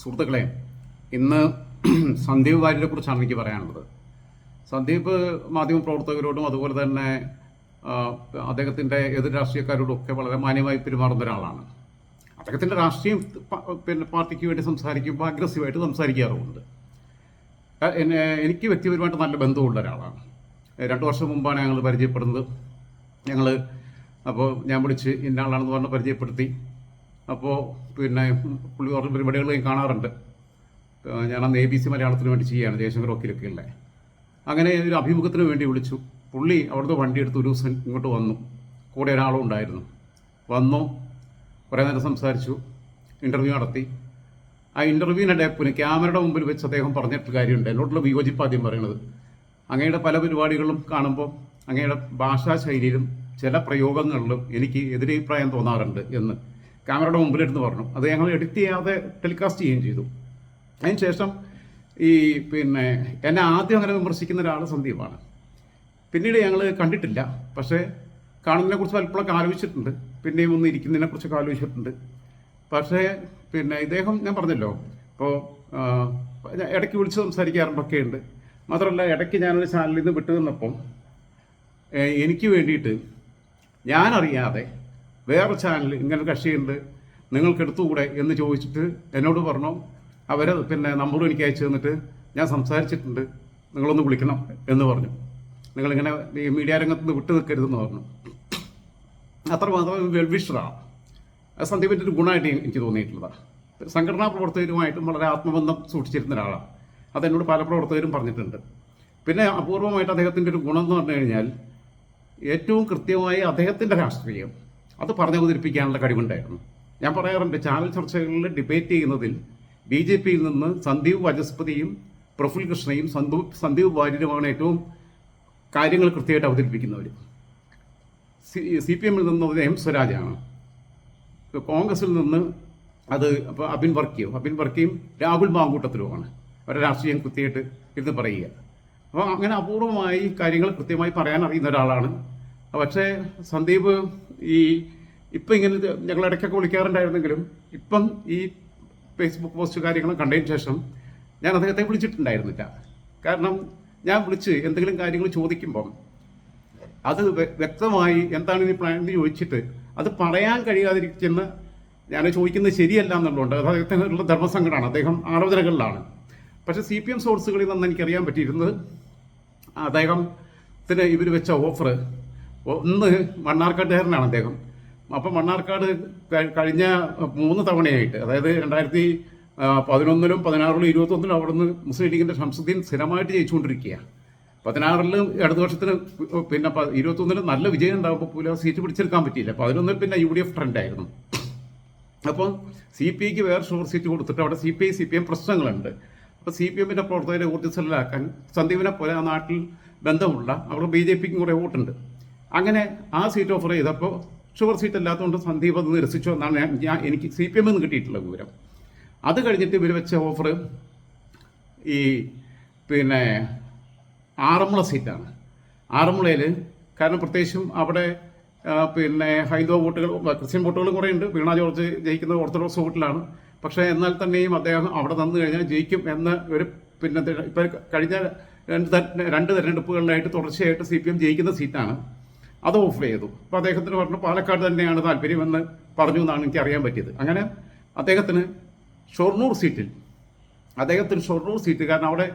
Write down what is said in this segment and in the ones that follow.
സുഹൃത്തുക്കളെ ഇന്ന് സന്ദീപ് വാര്യരെ കുറിച്ചാണ് എനിക്ക് പറയാനുള്ളത്. സന്ദീപ് മാധ്യമ മാധ്യമപ്രവർത്തകരോടും അതുപോലെ തന്നെ അദ്ദേഹത്തിന്റെ എതിർ രാഷ്ട്രീയക്കാരോടും ഒക്കെ വളരെ മാന്യമായി പെരുമാറുന്ന ഒരാളാണ്. അദ്ദേഹത്തിന്റെ രാഷ്ട്രീയം പിന്നെ പാർട്ടിക്ക് വേണ്ടി സംസാരിക്കുമ്പോൾ അഗ്രസീവായിട്ട് സംസാരിക്കാറുമുണ്ട്. എന്നെ എനിക്ക് വ്യക്തിപരമായിട്ട് നല്ല ബന്ധമുള്ള ഒരാളാണ്. രണ്ട് വർഷം മുമ്പാണ് ഞങ്ങൾ പരിചയപ്പെടുന്നത്. ഞങ്ങൾ അപ്പോൾ ഞാൻ വിളിച്ച് ഇന്ന ആളാണെന്ന് പറഞ്ഞ് പരിചയപ്പെടുത്തി. അപ്പോൾ പിന്നെ പുള്ളി കുറച്ച് പരിപാടികൾ കാണാറുണ്ട്. അന്ന് എ ബി സി മലയാളത്തിന് വേണ്ടി ചെയ്യുകയാണ് ജയശങ്കർ വക്കീലൊക്കെ ഉള്ളത് അങ്ങനെ ഒരു അഭിമുഖത്തിന് വേണ്ടി വിളിച്ചു. പുള്ളി അവിടുത്തെ വണ്ടി എടുത്ത് ഒരു ദിവസം ഇങ്ങോട്ട് വന്നു. കൂടെ ഒരാളും ഉണ്ടായിരുന്നു. വന്നു കുറേ നേരം സംസാരിച്ചു ഇന്റർവ്യൂ നടത്തി. ആ ഇന്റർവ്യൂവിനിടെ പിന്നെ ക്യാമറയുടെ മുമ്പിൽ വെച്ച് അദ്ദേഹം പറഞ്ഞിട്ട് കാര്യമുണ്ട്. എന്നോടുള്ള വിയോജിപ്പ് ആദ്യം പറയണത്. അങ്ങയുടെ പല പരിപാടികളും കാണുമ്പോൾ അങ്ങയുടെ ഭാഷാശൈലിയിലും ചില പ്രയോഗങ്ങളിലും എനിക്ക് എതിരഭിപ്രായം തോന്നാറുണ്ട് എന്ന്. ക്യാമറയുടെ മുമ്പിലെടുത്ത് പറഞ്ഞു. അത് ഞങ്ങൾ എഡിറ്റ് ചെയ്യാതെ ടെലികാസ്റ്റ് ചെയ്യുകയും ചെയ്തു. അതിനുശേഷം ഈ പിന്നെ എന്നെ ആദ്യം അങ്ങനെ വിമർശിക്കുന്ന ഒരാൾ സന്ദീപാണ്. പിന്നീട് ഞങ്ങൾ കണ്ടിട്ടില്ല. പക്ഷേ കാണുന്നതിനെ കുറിച്ച് പലപ്പോഴൊക്കെ ആലോചിച്ചിട്ടുണ്ട്. പിന്നെയും ഒന്ന് ഇരിക്കുന്നതിനെ കുറിച്ചൊക്കെ ആലോചിച്ചിട്ടുണ്ട്. പക്ഷേ പിന്നെ ഇദ്ദേഹം ഞാൻ പറഞ്ഞല്ലോ ഇപ്പോൾ ഇടയ്ക്ക് വിളിച്ച് സംസാരിക്കാറുണ്ടൊക്കെ ഉണ്ട് മാത്രമല്ല ഇടയ്ക്ക് ഞാനൊരു ചാനലിൽ നിന്ന് വിട്ടു നിന്നപ്പം എനിക്ക് വേണ്ടിയിട്ട് ഞാനറിയാതെ വേറെ ചാനൽ ഇങ്ങനെ കക്ഷിയുണ്ട്. നിങ്ങൾക്ക് എടുത്തുകൂടെ എന്ന് ചോദിച്ചിട്ട് എന്നോട് പറഞ്ഞു അവർ പിന്നെ നമ്പർ എനിക്ക് അയച്ചു തന്നിട്ട് ഞാൻ സംസാരിച്ചിട്ടുണ്ട്. നിങ്ങളൊന്ന് വിളിക്കണം എന്ന് പറഞ്ഞു. നിങ്ങളിങ്ങനെ ഈ മീഡിയ രംഗത്ത് നിന്ന് വിട്ടു നിൽക്കരുതെന്ന് പറഞ്ഞു. അത്രമാത്രം വെൽവിഷറാണ് അത് സന്ദീപിന്റെ ഒരു ഗുണമായിട്ട് എനിക്ക് തോന്നിയിട്ടുള്ളതാണ്. സംഘടനാ പ്രവർത്തകരുമായിട്ടും വളരെ ആത്മബന്ധം സൂക്ഷിച്ചിരുന്ന ഒരാളാണ്. അതെന്നോട് പല പ്രവർത്തകരും പറഞ്ഞിട്ടുണ്ട്. പിന്നെ അപൂർവമായിട്ട് അദ്ദേഹത്തിന്റെ ഒരു ഗുണം എന്ന് പറഞ്ഞു കഴിഞ്ഞാൽ ഏറ്റവും കൃത്യമായി അദ്ദേഹത്തിന്റെ രാഷ്ട്രീയം അത് പറഞ്ഞു അവതരിപ്പിക്കാനുള്ള കഴിവുണ്ടായിരുന്നു. ഞാൻ പറയാറുണ്ട് ചാനൽ ചർച്ചകളിൽ ഡിബേറ്റ് ചെയ്യുന്നതിൽ ബി ജെ പിയിൽ നിന്ന് സന്ദീപ് വചസ്പതിയും പ്രഫുൽ കൃഷ്ണയും സന്ദീപ് സന്ദീപ് വാര്യരുമാണ് ഏറ്റവും കാര്യങ്ങൾ കൃത്യമായിട്ട് അവതരിപ്പിക്കുന്നവർ സി സി പി എമ്മിൽ നിന്ന് എം സ്വരാജാണ്. കോൺഗ്രസിൽ നിന്ന് അത് അപ്പോൾ അബിൻ വർക്കിയോ? അബിൻ വർക്കിയും രാഹുൽ മാങ്കൂട്ടത്തിലുമാണ്. അവരുടെ രാഷ്ട്രീയം കൃത്യമായിട്ട് ഇരുന്ന് പറയുക. അപ്പോൾ അങ്ങനെ അപൂർവമായി കാര്യങ്ങൾ കൃത്യമായി പറയാൻ അറിയുന്ന ഒരാളാണ്. പക്ഷേ സന്ദീപ് ഈ ഇപ്പം ഇങ്ങനെ ഞങ്ങൾ ഇടയ്ക്കൊക്കെ വിളിക്കാറുണ്ടായിരുന്നെങ്കിലും ഇപ്പം ഈ ഫേസ്ബുക്ക് പോസ്റ്റ് കാര്യങ്ങളും കണ്ടതിന് ശേഷം ഞാൻ അദ്ദേഹത്തെ വിളിച്ചിട്ടുണ്ടായിരുന്നില്ല. കാരണം ഞാൻ വിളിച്ച് എന്തെങ്കിലും കാര്യങ്ങൾ ചോദിക്കുമ്പം അത് വ്യക്തമായി എന്താണ് ഇനി പ്ലാൻ എന്ന് ചോദിച്ചിട്ട് അത് പറയാൻ കഴിയാതിരിക്കുന്ന ഞാൻ ചോദിക്കുന്നത് ശരിയല്ല എന്നുള്ളതുകൊണ്ട് അത് അദ്ദേഹത്തിനുള്ള ധർമ്മസങ്കടമാണ്. അദ്ദേഹം ആലോചനകളിലാണ്. പക്ഷേ സി പി എം സോഴ്സുകളിൽ നിന്ന് എനിക്കറിയാൻ പറ്റിയിരുന്നത് അദ്ദേഹത്തിന് ഇവർ വെച്ച ഓഫർ ഒന്ന് മണ്ണാർക്കാട്ടുകാരനാണ് അദ്ദേഹം. അപ്പം മണ്ണാർക്കാട് കഴിഞ്ഞ മൂന്ന് തവണയായിട്ട് അതായത് രണ്ടായിരത്തി പതിനൊന്നിലും പതിനാറിലും ഇരുപത്തൊന്നിലും അവിടുന്ന് മുസ്ലിം ലീഗിന്റെ ഷംസുദ്ദീൻ സ്ഥിരമായിട്ട് ജയിച്ചുകൊണ്ടിരിക്കുകയാണ് പതിനാറിലും ഇടതുപക്ഷത്തിന് പിന്നെ ഇരുപത്തൊന്നിലും നല്ല വിജയം ഉണ്ടാകുമ്പോൾ പോലും സീറ്റ് പിടിച്ചെടുക്കാൻ പറ്റിയില്ല. പതിനൊന്നിൽ പിന്നെ യു ഡി എഫ് ട്രെൻഡായിരുന്നു. അപ്പം സി പി ഐക്ക് വേറെ ഷോർ സീറ്റ് കൊടുത്തിട്ട് അവിടെ C P I C P M പ്രശ്നങ്ങളുണ്ട്. അപ്പോൾ സി പി എമ്മിന്റെ പ്രവർത്തകരെ ഊർജസ്വലരാക്കാൻ സന്ദീപിനെ പോലെ ആ നാട്ടിൽ ബന്ധമുള്ള അവിടെ ബി ജെ പിക്കും കൂടെ വോട്ടുണ്ട്. അങ്ങനെ ആ സീറ്റ് ഓഫർ ചെയ്തപ്പോൾ ഷുഗർ സീറ്റ് അല്ലാത്തതുകൊണ്ട് സന്ദീപ് അത് നിരസിച്ചു എന്നാണ് ഞാൻ എനിക്ക് സി പി എമ്മിൽ നിന്ന് കിട്ടിയിട്ടുള്ള വിവരം. അത് കഴിഞ്ഞിട്ട് ഇവർ വെച്ച ഓഫർ ഈ പിന്നെ ആറന്മുള സീറ്റാണ്. ആറന്മുളയിൽ കാരണം പ്രത്യേകിച്ചും അവിടെ പിന്നെ ഹൈന്ദവ വോട്ടുകൾ ക്രിസ്ത്യൻ വോട്ടുകൾ കുറേ ഉണ്ട്. വീണ ജോർജ് ജയിക്കുന്നത് ഓർത്തഡോക്സ് വോട്ടിലാണ്. പക്ഷേ എന്നാൽ തന്നെയും അദ്ദേഹം അവിടെ തന്നു കഴിഞ്ഞാൽ ജയിക്കും എന്ന ഒരു പിന്നെ ഇപ്പോൾ കഴിഞ്ഞ രണ്ട് രണ്ട് തെരഞ്ഞെടുപ്പുകളിലായിട്ട് തുടർച്ചയായിട്ട് സി പി എം ജയിക്കുന്ന സീറ്റാണ്. അത് ഓഫർ ചെയ്തു. അപ്പോൾ അദ്ദേഹത്തിന് പറഞ്ഞു പാലക്കാട് തന്നെയാണ് താല്പര്യമെന്ന് പറഞ്ഞു എന്നാണ് എനിക്ക് അറിയാൻ പറ്റിയത്. അങ്ങനെ അദ്ദേഹത്തിന് ഷൊർണൂർ സീറ്റിൽ അദ്ദേഹത്തിന് ഷൊർണൂർ സീറ്റ് കാരണം അവിടെ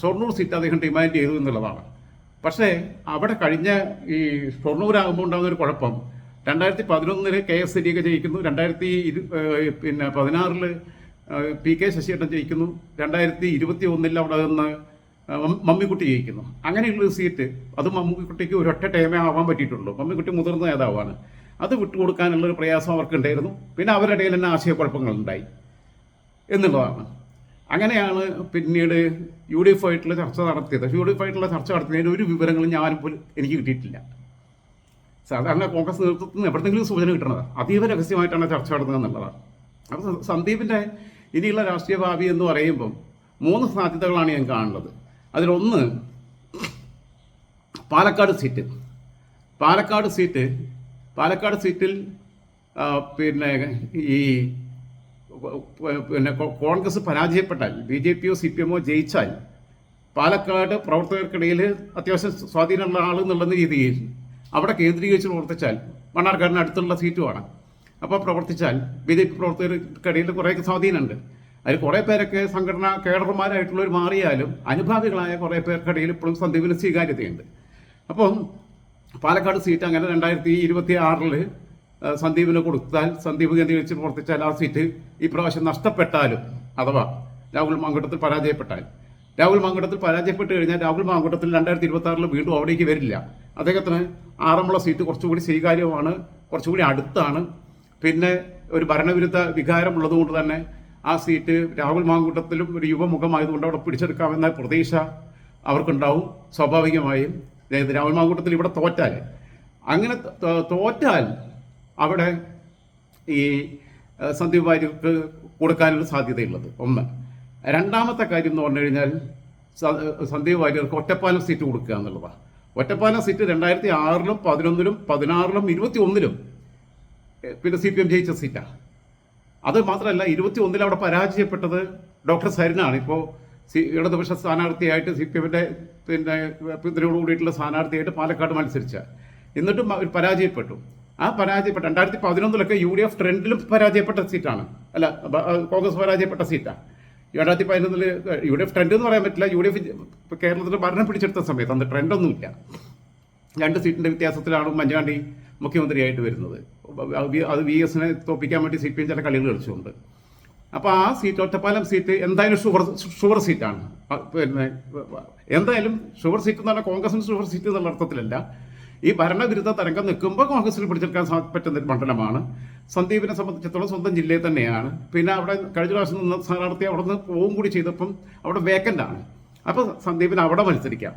ഷൊർണൂർ സീറ്റ് അദ്ദേഹം ഡിമാൻഡ് ചെയ്തു എന്നുള്ളതാണ്. പക്ഷേ അവിടെ കഴിഞ്ഞ ഈ ഷൊർണൂരാകുമ്പോൾ ഉണ്ടാകുന്ന ഒരു കുഴപ്പം രണ്ടായിരത്തി പതിനൊന്നിൽ കെ എസ് ശരിയൊക്കെ ജയിക്കുന്നു രണ്ടായിരത്തി ഇരു പിന്നെ പതിനാറിൽ പി കെ ശശിയേട്ടൻ ജയിക്കുന്നു രണ്ടായിരത്തി ഇരുപത്തി ഒന്നിൽ അവിടെ നിന്ന് മമ്മിക്കുട്ടി ജയിക്കുന്നു. അങ്ങനെയുള്ള ഒരു സീറ്റ് അത് മമ്മിക്കുട്ടിക്ക് ഒരൊറ്റ ടൈമേ ആവാൻ പറ്റിയിട്ടുള്ളൂ. മമ്മിക്കുട്ടി മുതിർന്ന നേതാവാണ്. അത് വിട്ടുകൊടുക്കാനുള്ള ഒരു പ്രയാസം അവർക്കുണ്ടായിരുന്നു. പിന്നെ അവരുടെ ഇടയിൽ തന്നെ ആശയക്കുഴപ്പങ്ങളുണ്ടായി എന്നുള്ളതാണ്. അങ്ങനെയാണ് പിന്നീട് യു ഡി എഫ് ആയിട്ടുള്ള ചർച്ച നടത്തിയത്. യു ഡി എഫ് ആയിട്ടുള്ള ചർച്ച നടത്തിയതിന് ഒരു വിവരങ്ങളും പോലും എനിക്ക് കിട്ടിയിട്ടില്ല. സാധാരണ കോൺഗ്രസ് നേതൃത്വത്തിൽ നിന്ന് എവിടെയെങ്കിലും സൂചന കിട്ടണത്. അതീവ രഹസ്യമായിട്ടാണ് ചർച്ച നടത്തുന്നത് എന്നുള്ളതാണ്. അപ്പോൾ സന്ദീപിന്റെ ഇനിയുള്ള രാഷ്ട്രീയ ഭാവി എന്ന് പറയുമ്പം മൂന്ന് സാധ്യതകളാണ് ഞാൻ കാണുന്നത്. അതിലൊന്ന് പാലക്കാട് സീറ്റ്. പാലക്കാട് സീറ്റ് പാലക്കാട് സീറ്റിൽ പിന്നെ ഈ പിന്നെ കോൺഗ്രസ് പരാജയപ്പെട്ടാൽ ബി ജെ പിയോ സി പി എമ്മോ ജയിച്ചാൽ പാലക്കാട് പ്രവർത്തകർക്കിടയിൽ അത്യാവശ്യം സ്വാധീനമുള്ള ആൾ എന്നുള്ള രീതിയിൽ അവിടെ കേന്ദ്രീകരിച്ച് പ്രവർത്തിച്ചാൽ മണ്ണാർക്കാടിന് അടുത്തുള്ള സീറ്റുമാണ്. അപ്പോൾ പ്രവർത്തിച്ചാൽ ബി ജെ പി പ്രവർത്തകർക്കിടയിൽ കുറേ സ്വാധീനമുണ്ട്. അതിൽ കുറേ പേരൊക്കെ സംഘടന കേഡർമാരായിട്ടുള്ളവർ മാറിയാലും അനുഭാവികളായ കുറേ പേർക്കിടയിൽ ഇപ്പോഴും സന്ദീപിന് സ്വീകാര്യതയുണ്ട്. അപ്പം പാലക്കാട് സീറ്റ് അങ്ങനെ രണ്ടായിരത്തി ഇരുപത്തി ആറിൽ സന്ദീപിന് കൊടുത്താൽ സന്ദീപ് കേന്ദ്രീകരിച്ച് പ്രവർത്തിച്ചാൽ ആ സീറ്റ് ഈ പ്രാവശ്യം നഷ്ടപ്പെട്ടാലും അഥവാ രാഹുൽ മാങ്കൂട്ടത്തിൽ പരാജയപ്പെട്ടാൽ. രാഹുൽ മാങ്കൂട്ടത്തിൽ പരാജയപ്പെട്ട് കഴിഞ്ഞാൽ രാഹുൽ മാങ്കൂട്ടത്തിൽ രണ്ടായിരത്തി ഇരുപത്തി ആറിൽ വീണ്ടും അവിടേക്ക് വരില്ല. അദ്ദേഹത്തിന് ആറന്മുള സീറ്റ് കുറച്ചുകൂടി സ്വീകാര്യമാണ് കുറച്ചുകൂടി അടുത്താണ്. പിന്നെ ഒരു ഭരണവിരുദ്ധ വികാരമുള്ളത് കൊണ്ട് തന്നെ ആ സീറ്റ് രാഹുൽ മാങ്കൂട്ടത്തിലും ഒരു യുവമുഖമായതുകൊണ്ട് അവിടെ പിടിച്ചെടുക്കാമെന്ന പ്രതീക്ഷ അവർക്കുണ്ടാവും. സ്വാഭാവികമായും അതായത് രാഹുൽ മാങ്കൂട്ടത്തിൽ ഇവിടെ തോറ്റാൽ. അങ്ങനെ തോറ്റാൽ അവിടെ ഈ സന്ദീപ് വാര്യർക്ക് കൊടുക്കാനുള്ള സാധ്യതയുള്ളത്. ഒന്ന്. രണ്ടാമത്തെ കാര്യം എന്ന് പറഞ്ഞു കഴിഞ്ഞാൽ സന്ദീപ് വാര്യർക്ക് ഒറ്റപ്പാലം സീറ്റ് കൊടുക്കുക എന്നുള്ളതാണ്. ഒറ്റപ്പാലം സീറ്റ് രണ്ടായിരത്തി ആറിലും പതിനൊന്നിലും പതിനാറിലും ഇരുപത്തി ഒന്നിലും പിന്നെ സി പി എം ജയിച്ച സീറ്റാണ് അത് മാത്രമല്ല ഇരുപത്തി ഒന്നിൽ അവിടെ പരാജയപ്പെട്ടത് ഡോക്ടർ സരിനാണ്. ഇപ്പോൾ സി ഇടതുപക്ഷ സ്ഥാനാർത്ഥിയായിട്ട് സി പി എമ്മിന്റെ പിന്നെ ഇതിനോട് കൂടിയിട്ടുള്ള സ്ഥാനാർത്ഥിയായിട്ട് പാലക്കാട് മത്സരിച്ച. എന്നിട്ടും പരാജയപ്പെട്ടു. ആ പരാജയപ്പെട്ട രണ്ടായിരത്തി പതിനൊന്നിലൊക്കെ യു ഡി എഫ് ട്രെൻഡിലും പരാജയപ്പെട്ട സീറ്റാണ്. അല്ല കോൺഗ്രസ് പരാജയപ്പെട്ട സീറ്റാണ് രണ്ടായിരത്തി പതിനൊന്നിൽ യു ഡി എഫ് ട്രെൻഡ് എന്ന് പറയാൻ പറ്റില്ല. യു ഡി എഫ് കേരളത്തിൽ ഭരണം പിടിച്ചെടുത്ത സമയത്ത് അന്ന് ട്രെൻഡൊന്നുമില്ല. രണ്ട് സീറ്റിന്റെ വ്യത്യാസത്തിലാണ് ഉമ്മൻചാണ്ടി മുഖ്യമന്ത്രിയായിട്ട് വരുന്നത്. അത് വി- എസിനെ തോപ്പിക്കാൻ വേണ്ടി സി പി എം ചില കളികൾ കളിച്ചുകൊണ്ട്. അപ്പോൾ ആ സീറ്റ് ഒറ്റപ്പാലം സീറ്റ് എന്തായാലും ഷുഗർ ഷുഗർ സീറ്റാണ്. പിന്നെ എന്തായാലും ഷുഗർ സീറ്റ് എന്നല്ല കോൺഗ്രസിന് ഷുഗർ സീറ്റ് എന്നുള്ള അർത്ഥത്തിലല്ല. ഈ ഭരണവിരുദ്ധ തരംഗം നിൽക്കുമ്പോൾ കോൺഗ്രസിൽ പിടിച്ചെടുക്കാൻ പറ്റുന്ന ഒരു മണ്ഡലമാണ്. സന്ദീപിനെ സംബന്ധിച്ചിടത്തോളം സ്വന്തം ജില്ലയിൽ തന്നെയാണ്. പിന്നെ അവിടെ കഴിഞ്ഞ പ്രാവശ്യം നിന്ന് സ്ഥാനാർത്ഥി അവിടെ നിന്ന് പോവും കൂടി ചെയ്തപ്പം അവിടെ വേക്കന്റ് ആണ്. അപ്പോൾ സന്ദീപിന് അവിടെ മത്സരിക്കാം.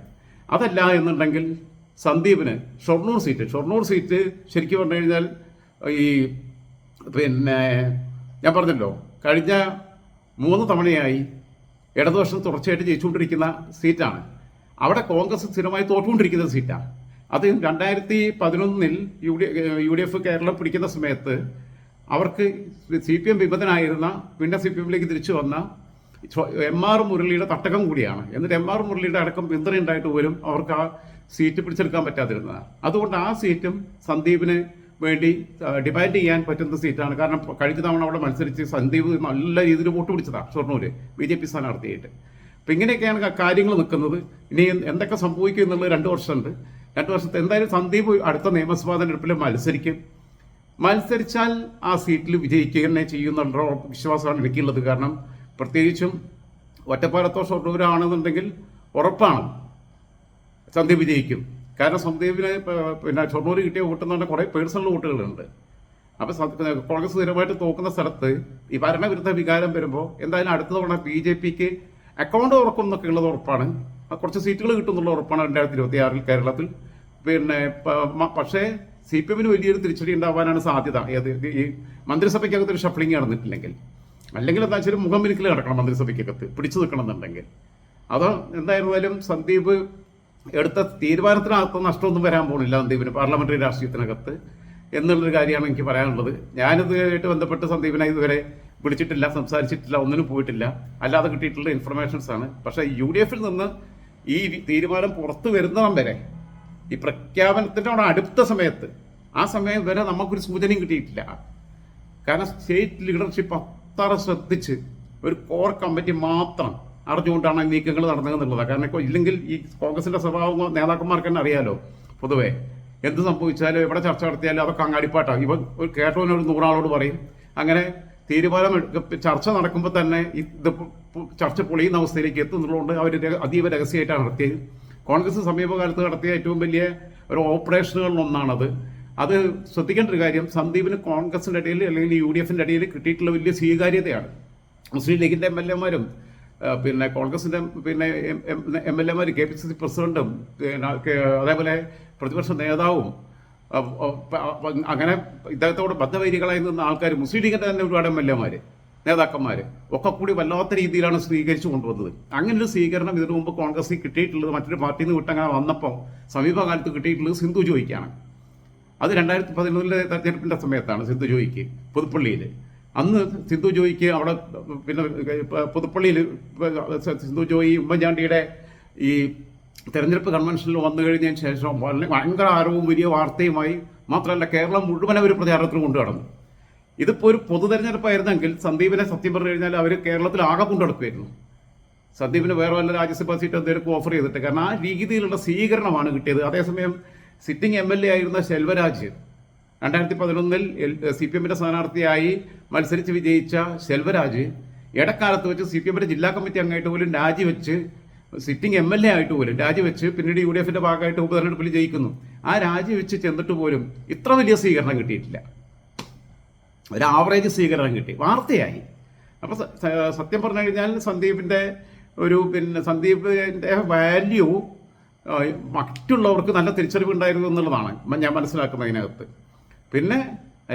അതല്ല എന്നുണ്ടെങ്കിൽ സന്ദീപിന് ഷൊർണൂർ സീറ്റ്. ഷൊർണൂർ സീറ്റ് ശരിക്കും പറഞ്ഞു കഴിഞ്ഞാൽ ഈ പിന്നെ ഞാൻ പറഞ്ഞല്ലോ കഴിഞ്ഞ മൂന്ന് തവണയായി ഇടതുപക്ഷം തുടർച്ചയായിട്ട് ജയിച്ചുകൊണ്ടിരിക്കുന്ന സീറ്റാണ്. അവിടെ കോൺഗ്രസ് സ്ഥിരമായി തോറ്റുകൊണ്ടിരിക്കുന്ന സീറ്റാണ് അത് രണ്ടായിരത്തി പതിനൊന്നിൽ U D U D F Keralam പിടിക്കുന്ന സമയത്ത് അവർക്ക് സി പി എം വിമതനായിരുന്ന പിന്നെ സി പി എമ്മിലേക്ക് തിരിച്ചു വന്ന എം ആർ മുരളിയുടെ തട്ടകം കൂടിയാണ്. എന്നിട്ട് എം ആർ മുരളിയുടെ അടക്കം പിന്തുണയുണ്ടായിട്ട് പോലും അവർക്ക് ആ സീറ്റ് പിടിച്ചെടുക്കാൻ പറ്റാതിരുന്നതാണ് അതുകൊണ്ട് ആ സീറ്റും സന്ദീപിന് വേണ്ടി ഡിമാൻഡ് ചെയ്യാൻ പറ്റുന്ന സീറ്റാണ്. കാരണം കഴിഞ്ഞ തവണ അവിടെ മത്സരിച്ച് സന്ദീപ് നല്ല രീതിയിൽ വോട്ട് പിടിച്ചതാണ് ഷൊർണൂര് ബി ജെ പി സ്ഥാനാർത്ഥിയായിട്ട്. അപ്പം ഇങ്ങനെയൊക്കെയാണ് കാര്യങ്ങൾ നിൽക്കുന്നത്. ഇനി എന്തൊക്കെ സംഭവിക്കും എന്നുള്ളത് രണ്ട് വർഷമുണ്ട്. രണ്ട് വർഷത്തെ എന്തായാലും സന്ദീപ് അടുത്ത നിയമസഭാ തെരഞ്ഞെടുപ്പിൽ മത്സരിക്കും. മത്സരിച്ചാൽ ആ സീറ്റിൽ വിജയിക്കുക തന്നെ ചെയ്യുന്നുള്ള വിശ്വാസമാണ് എനിക്കുള്ളത്. കാരണം പ്രത്യേകിച്ചും ഒറ്റപ്പാലത്തോ ഷൊർണൂരാണെന്നുണ്ടെങ്കിൽ ഉറപ്പാണ്. സന്ദീപ് വിജയിക്കും. കാരണം സന്ദീപിന് പിന്നെ ഷൊർണൂർ കിട്ടിയ വോട്ട് എന്ന് പറഞ്ഞാൽ കുറേ പേഴ്സണൽ വോട്ടുകളുണ്ട്. അപ്പോൾ കോൺഗ്രസ് സ്ഥിരമായിട്ട് തോക്കുന്ന സ്ഥലത്ത് ഈ ഭരണവിരുദ്ധ വികാരം വരുമ്പോൾ എന്തായാലും അടുത്ത തവണ ബി ജെ പിക്ക് അക്കൗണ്ട് തുറക്കും എന്നൊക്കെ ഉള്ളത് ഉറപ്പാണ്. കുറച്ച് സീറ്റുകൾ കിട്ടുന്നുള്ള ഉറപ്പാണ് രണ്ടായിരത്തി ഇരുപത്തി ആറിൽ കേരളത്തിൽ. പിന്നെ പക്ഷേ സി പി എമ്മിന് വലിയൊരു തിരിച്ചടി ഉണ്ടാവാനാണ് സാധ്യത. ഈ മന്ത്രിസഭയ്ക്കകത്ത് ഒരു ഷഫ്ലിംഗ് നടന്നിട്ടില്ലെങ്കിൽ. അല്ലെങ്കിൽ എന്താ വെച്ചാൽ മുഖം മിനുക്കിൽ കിടക്കണം മന്ത്രിസഭയ്ക്കകത്ത്. പിടിച്ചു നിൽക്കണം എന്നുണ്ടെങ്കിൽ. അത് എന്തായിരുന്നാലും സന്ദീപ് എടുത്ത തീരുമാനത്തിനകത്ത് നഷ്ടമൊന്നും വരാൻ പോകുന്നില്ല സന്ദീപിന് പാർലമെന്ററി രാഷ്ട്രീയത്തിനകത്ത് എന്നുള്ളൊരു കാര്യമാണ് എനിക്ക് പറയാനുള്ളത്. ഞാനിതുമായിട്ട് ബന്ധപ്പെട്ട് സന്ദീപിനെ ഇതുവരെ വിളിച്ചിട്ടില്ല സംസാരിച്ചിട്ടില്ല ഒന്നിനും പോയിട്ടില്ല. അല്ലാതെ കിട്ടിയിട്ടുള്ള ഇൻഫർമേഷൻസ് ആണ്. പക്ഷേ യു ഡി എഫിൽ നിന്ന് ഈ തീരുമാനം പുറത്തു വരുന്നവൻ വരെ ഈ പ്രഖ്യാപനത്തിനോട് അടുത്ത സമയത്ത് ആ സമയം വരെ നമുക്കൊരു സൂചനയും കിട്ടിയിട്ടില്ല. കാരണം സ്റ്റേറ്റ് ലീഡർഷിപ്പ് അത്ര ശ്രദ്ധിച്ച് ഒരു കോർ കമ്മിറ്റി മാത്രം അറിഞ്ഞുകൊണ്ടാണ് ഈ നീക്കങ്ങൾ നടന്നതെന്നുള്ളത്. കാരണം ഇല്ലെങ്കിൽ ഈ കോൺഗ്രസിന്റെ സ്വഭാവം നേതാക്കന്മാർക്ക് തന്നെ അറിയാലോ പൊതുവേ. എന്ത് സംഭവിച്ചാലും എവിടെ ചർച്ച നടത്തിയാലും അതൊക്കെ അങ്ങാടിപ്പാട്ടാണ്. ഇവ ഒരു കേട്ടവനൊരു നൂറാളോട് പറയും. അങ്ങനെ തീരുമാനം ചർച്ച നടക്കുമ്പോൾ തന്നെ ഇത് ചർച്ച പൊളിയുന്ന അവസ്ഥയിലേക്ക് എത്തുന്നുള്ളതുകൊണ്ട് അവർ അതീവ രഹസ്യമായിട്ടാണ് നടത്തിയത്. കോൺഗ്രസ് സമീപകാലത്ത് നടത്തിയ ഏറ്റവും വലിയ ഒരു ഓപ്പറേഷനുകളിൽ ഒന്നാണത്. അത് ശ്രദ്ധിക്കേണ്ട ഒരു കാര്യം സന്ദീപിന് കോൺഗ്രസിന്റെ ഇടയിൽ അല്ലെങ്കിൽ യു ഡി എഫിന്റെ ഇടയിൽ കിട്ടിയിട്ടുള്ള വലിയ സ്വീകാര്യതയാണ്. മുസ്ലിം ലീഗിന്റെ എം എൽ എമാരും പിന്നെ കോൺഗ്രസിന്റെ പിന്നെ എം എൽ എമാർ കെ പി സി സി പ്രസിഡന്റും പിന്നെ അതേപോലെ പ്രതിപക്ഷ നേതാവും അങ്ങനെ ഇദ്ദേഹത്തോട് ബദ്ധവൈരികളായി നിന്ന ആൾക്കാർ മുസ്ലിം ലീഗിന്റെ തന്നെ ഒരുപാട് എം എൽ എമാർ നേതാക്കന്മാർ ഒക്കെ കൂടി വല്ലാത്ത രീതിയിലാണ് സ്വീകരിച്ചു കൊണ്ടുവന്നത്. അങ്ങനെ ഒരു സ്വീകരണം ഇതിനു മുമ്പ് കോൺഗ്രസ് കിട്ടിയിട്ടുള്ളത് മറ്റൊരു പാർട്ടിയിൽ നിന്ന് വിട്ടങ്ങനെ വന്നപ്പോൾ സമീപകാലത്ത് കിട്ടിയിട്ടുള്ളത് സിന്ധു ജോയിക്കാണ്. അത് രണ്ടായിരത്തി പതിനൊന്നിലെ തെരഞ്ഞെടുപ്പിന്റെ സമയത്താണ് സിന്ധു ജോയിക്ക് പുതുപ്പള്ളിയിൽ അന്ന് സിന്ധു ജോയിക്ക് അവിടെ പിന്നെ പുതുപ്പള്ളിയിൽ സിന്ധു ജോയി ഉമ്മൻചാണ്ടിയുടെ ഈ തെരഞ്ഞെടുപ്പ് കൺവെൻഷനിൽ വന്നു കഴിഞ്ഞതിന് ശേഷം ഭയങ്കര ആരവും വലിയ വാർത്തയുമായി മാത്രമല്ല കേരളം മുഴുവൻ ഒരു പ്രചാരണത്തിൽ കൊണ്ടു കടന്നു ഇതിപ്പോൾ ഒരു പൊതു തെരഞ്ഞെടുപ്പായിരുന്നെങ്കിൽ സന്ദീപിനെ സത്യം പറഞ്ഞു കഴിഞ്ഞാൽ അവർ കേരളത്തിൽ ആകെ കൊണ്ടുനടക്കുമായിരുന്നു സന്ദീപിന് വേറെ വല്ല രാജ്യസഭാ സീറ്റ് എന്തെങ്കിലും ഓഫർ ചെയ്തിട്ട്. കാരണം ആ രീതിയിലുള്ള സ്വീകരണമാണ് കിട്ടിയത്. അതേസമയം സിറ്റിംഗ് എം എൽ എ ആയിരുന്ന ശെൽവരാജ് രണ്ടായിരത്തി പതിനൊന്നിൽ സി പി എമ്മിന്റെ സ്ഥാനാർത്ഥിയായി മത്സരിച്ച് വിജയിച്ച ശെൽവരാജ് ഇടക്കാലത്ത് വെച്ച് സി പി എമ്മിന്റെ ജില്ലാ കമ്മിറ്റി അംഗമായിട്ട് പോലും രാജിവെച്ച് സിറ്റിംഗ് എം എൽ എ ആയിട്ട് പോലും രാജിവെച്ച് പിന്നീട് യു ഡി എഫിന്റെ ഭാഗമായിട്ട് ഉപതെരഞ്ഞെടുപ്പിൽ ജയിക്കുന്നു ആ രാജിവെച്ച് ചെന്നിട്ട് പോലും ഇത്ര വലിയ സ്വീകരണം കിട്ടിയിട്ടില്ല. ഒരു ആവറേജ് സ്വീകരണം കിട്ടി. വാർത്തയായി. അപ്പോൾ സത്യം പറഞ്ഞു കഴിഞ്ഞാൽ സന്ദീപിന്റെ ഒരു പിന്നെ സന്ദീപിന്റെ വാല്യൂ മറ്റുള്ളവർക്ക് നല്ല തിരിച്ചറിവ് ഉണ്ടായിരുന്നു എന്നുള്ളതാണ് ഞാൻ മനസ്സിലാക്കുന്നതിനകത്ത് പിന്നെ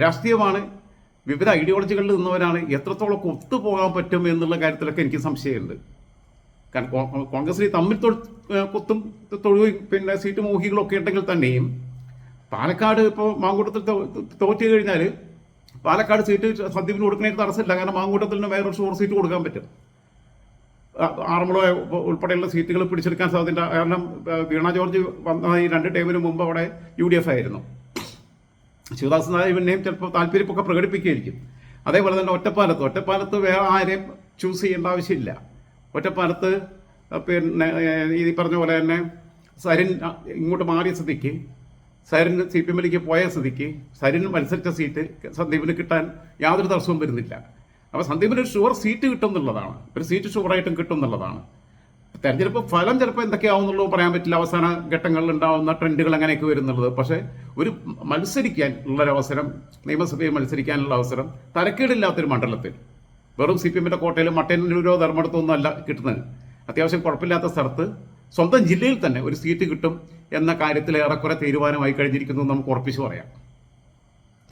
രാഷ്ട്രീയമാണ്. വിവിധ ഐഡിയോളജികളിൽ നിന്നവരാണ് എത്രത്തോളം ഒത്തുപോകാൻ പറ്റും എന്നുള്ള കാര്യത്തിലൊക്കെ എനിക്ക് സംശയമുണ്ട്. കാരണം കോൺഗ്രസിൽ തമ്മിൽ കൊത്തും തൊഴുകയും പിന്നെ സീറ്റ് മോഹികളൊക്കെ ഉണ്ടെങ്കിൽ തന്നെയും പാലക്കാട് ഇപ്പോൾ മാങ്കൂട്ടത്തിൽ തോറ്റു കഴിഞ്ഞാൽ പാലക്കാട് സീറ്റ് സന്ദീപിന് കൊടുക്കുന്നതിന് തടസ്സമില്ല. കാരണം മാങ്കൂട്ടത്തിന് വേറൊരു ഷോർ സീറ്റ് കൊടുക്കാൻ പറ്റും. ആറന്മുള ഉൾപ്പെടെയുള്ള സീറ്റുകൾ പിടിച്ചെടുക്കാൻ സാധ്യത കാരണം വീണ ജോർജ് വന്ന ഈ രണ്ട് ടൈമിന് മുമ്പ് അവിടെ യു ഡി എഫ് ആയിരുന്നു. ശിവദാസ് നായർ പിന്നെയും ചിലപ്പോൾ താല്പര്യമൊക്കെ പ്രകടിപ്പിക്കുകയായിരിക്കും. അതേപോലെ തന്നെ ഒറ്റപ്പാലത്ത് ഒറ്റപ്പാലത്ത് വേറെ ആരെയും ചൂസ് ചെയ്യേണ്ട ആവശ്യമില്ല. ഒറ്റപ്പാലത്ത് പിന്നെ ഈ പറഞ്ഞ പോലെ തന്നെ സരിൻ ഇങ്ങോട്ട് മാറിയ സ്ഥിതിക്ക് സരിൻ സി പി എമ്മിലേക്ക് പോയ സ്ഥിതിക്ക് സരിൻ മത്സരിച്ച സീറ്റ് സന്ദീപിന് കിട്ടാൻ യാതൊരു തടസ്സവും വരുന്നില്ല. അപ്പോൾ സന്ദീപിന് ഷുവർ സീറ്റ് കിട്ടും എന്നുള്ളതാണ്. ഒരു സീറ്റ് ഷുവറായിട്ടും കിട്ടും എന്നുള്ളതാണ്. തെരഞ്ഞെടുപ്പ് ഫലം ചിലപ്പോൾ എന്തൊക്കെയാവുന്നുള്ളൂ പറയാൻ പറ്റില്ല. അവസാന ഘട്ടങ്ങളിൽ ഉണ്ടാവുന്ന ട്രെൻഡുകൾ അങ്ങനെയൊക്കെ വരുന്നുള്ളത്. പക്ഷേ ഒരു മത്സരിക്കാൻ ഉള്ളൊരവസരം നിയമസഭയിൽ മത്സരിക്കാനുള്ള അവസരം തരക്കേടില്ലാത്തൊരു മണ്ഡലത്തിൽ. വെറും സി പി എമ്മിന്റെ കോട്ടയിലും മട്ടന്നൂരോ ധർമ്മടത്തോ ഒന്നും അല്ല കിട്ടുന്നത്. അത്യാവശ്യം കുഴപ്പമില്ലാത്ത സ്ഥലത്ത് സ്വന്തം ജില്ലയിൽ തന്നെ ഒരു സീറ്റ് കിട്ടും എന്ന കാര്യത്തിൽ ഏറെക്കുറെ തീരുമാനമായി കഴിഞ്ഞിരിക്കുന്നു നമുക്ക് ഉറപ്പിച്ചു പറയാം.